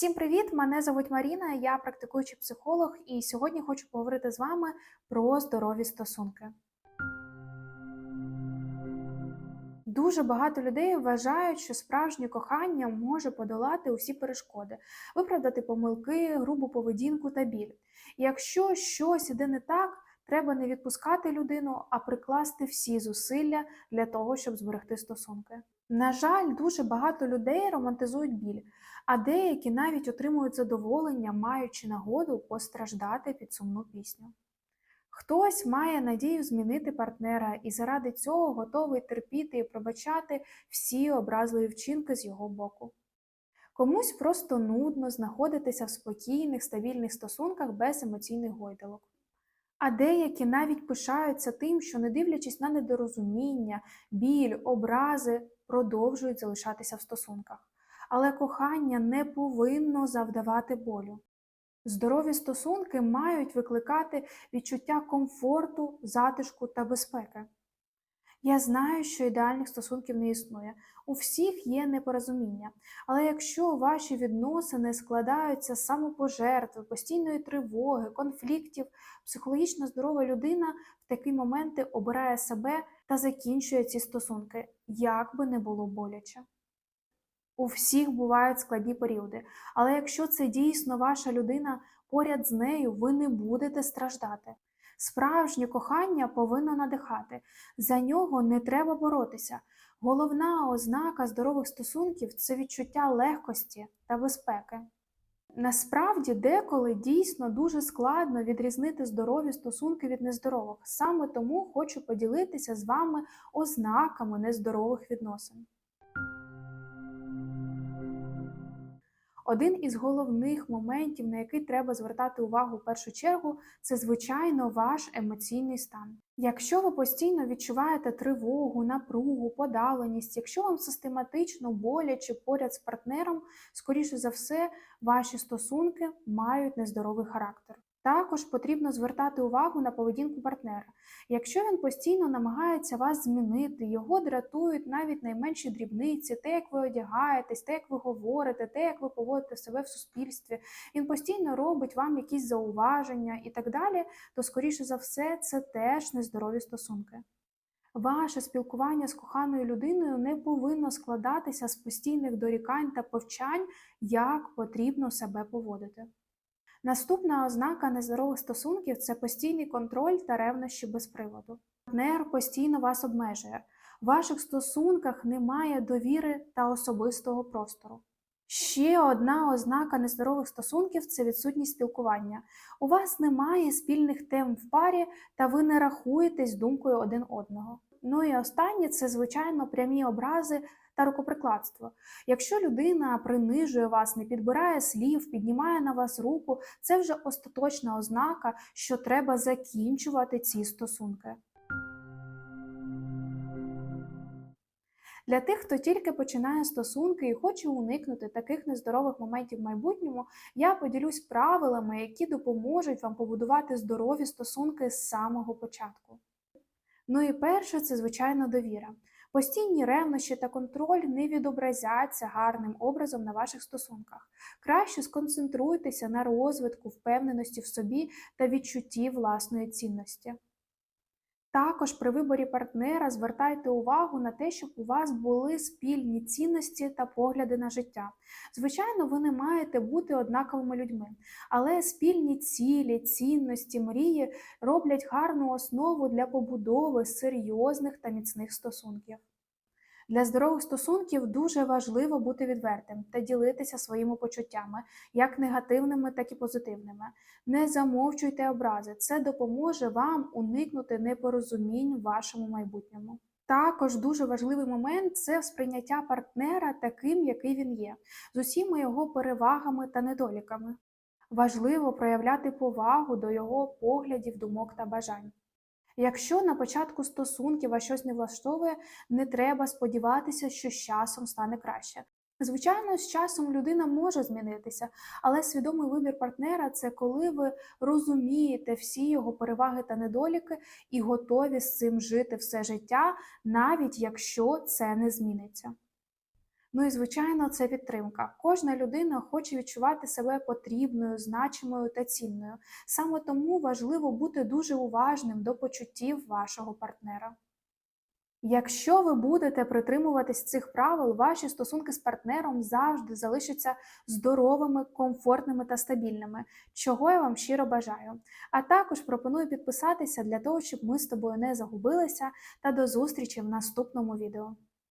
Всім привіт! Мене звуть Маріна, я практикуючий психолог, і сьогодні хочу поговорити з вами про здорові стосунки. Дуже багато людей вважають, що справжнє кохання може подолати усі перешкоди, виправдати помилки, грубу поведінку та біль. Якщо щось іде не так, треба не відпускати людину, а прикласти всі зусилля для того, щоб зберегти стосунки. На жаль, дуже багато людей романтизують біль, а деякі навіть отримують задоволення, маючи нагоду постраждати під сумну пісню. Хтось має надію змінити партнера і заради цього готовий терпіти і пробачати всі образливі вчинки з його боку. Комусь просто нудно знаходитися в спокійних, стабільних стосунках без емоційних гойдалок. А деякі навіть пишаються тим, що, не дивлячись на недорозуміння, біль, образи, продовжують залишатися в стосунках. Але кохання не повинно завдавати болю. Здорові стосунки мають викликати відчуття комфорту, затишку та безпеки. Я знаю, що ідеальних стосунків не існує. У всіх є непорозуміння. Але якщо ваші відносини складаються з самопожертви, постійної тривоги, конфліктів, психологічно здорова людина в такі моменти обирає себе та закінчує ці стосунки, як би не було боляче. У всіх бувають складні періоди, але якщо це дійсно ваша людина, поряд з нею ви не будете страждати. Справжнє кохання повинно надихати, за нього не треба боротися. Головна ознака здорових стосунків це відчуття легкості та безпеки. Насправді, деколи дійсно дуже складно відрізнити здорові стосунки від нездорових. Саме тому хочу поділитися з вами ознаками нездорових відносин. Один із головних моментів, на який треба звертати увагу в першу чергу, це звичайно ваш емоційний стан. Якщо ви постійно відчуваєте тривогу, напругу, подавленість, якщо вам систематично боляче поряд з партнером, скоріше за все, ваші стосунки мають нездоровий характер. Також потрібно звертати увагу на поведінку партнера. Якщо він постійно намагається вас змінити, його дратують навіть найменші дрібниці, те, як ви одягаєтесь, те, як ви говорите, те, як ви поводите себе в суспільстві, він постійно робить вам якісь зауваження і так далі, то, скоріше за все, це теж нездорові стосунки. Ваше спілкування з коханою людиною не повинно складатися з постійних дорікань та повчань, як потрібно себе поводити. Наступна ознака нездорових стосунків це постійний контроль та ревнощі без приводу. Партнер постійно вас обмежує. В ваших стосунках немає довіри та особистого простору. Ще одна ознака нездорових стосунків це відсутність спілкування. У вас немає спільних тем в парі, та ви не рахуєтесь думкою один одного. Ну і останнє це, звичайно, прямі образи та рукоприкладство. Якщо людина принижує вас, не підбирає слів, піднімає на вас руку, це вже остаточна ознака, що треба закінчувати ці стосунки. Для тих, хто тільки починає стосунки і хоче уникнути таких нездорових моментів в майбутньому, я поділюсь правилами, які допоможуть вам побудувати здорові стосунки з самого початку. Ну і перше, це звичайно довіра. Постійні ревнощі та контроль не відобразяться гарним образом на ваших стосунках. Краще сконцентруйтеся на розвитку впевненості в собі та відчутті власної цінності. Також при виборі партнера звертайте увагу на те, щоб у вас були спільні цінності та погляди на життя. Звичайно, ви не маєте бути однаковими людьми, але спільні цілі, цінності, мрії роблять гарну основу для побудови серйозних та міцних стосунків. Для здорових стосунків дуже важливо бути відвертим та ділитися своїми почуттями, як негативними, так і позитивними. Не замовчуйте образи, це допоможе вам уникнути непорозумінь в вашому майбутньому. Також дуже важливий момент це сприйняття партнера таким, який він є, з усіма його перевагами та недоліками. Важливо проявляти повагу до його поглядів, думок та бажань. Якщо на початку стосунків вас щось не влаштовує, не треба сподіватися, що з часом стане краще. Звичайно, з часом людина може змінитися, але свідомий вибір партнера це коли ви розумієте всі його переваги та недоліки і готові з цим жити все життя, навіть якщо це не зміниться. Ну і звичайно, це підтримка. Кожна людина хоче відчувати себе потрібною, значимою та цінною. Саме тому важливо бути дуже уважним до почуттів вашого партнера. Якщо ви будете притримуватись цих правил, ваші стосунки з партнером завжди залишаться здоровими, комфортними та стабільними, чого я вам щиро бажаю. А також пропоную підписатися для того, щоб ми з тобою не загубилися, та до зустрічі в наступному відео.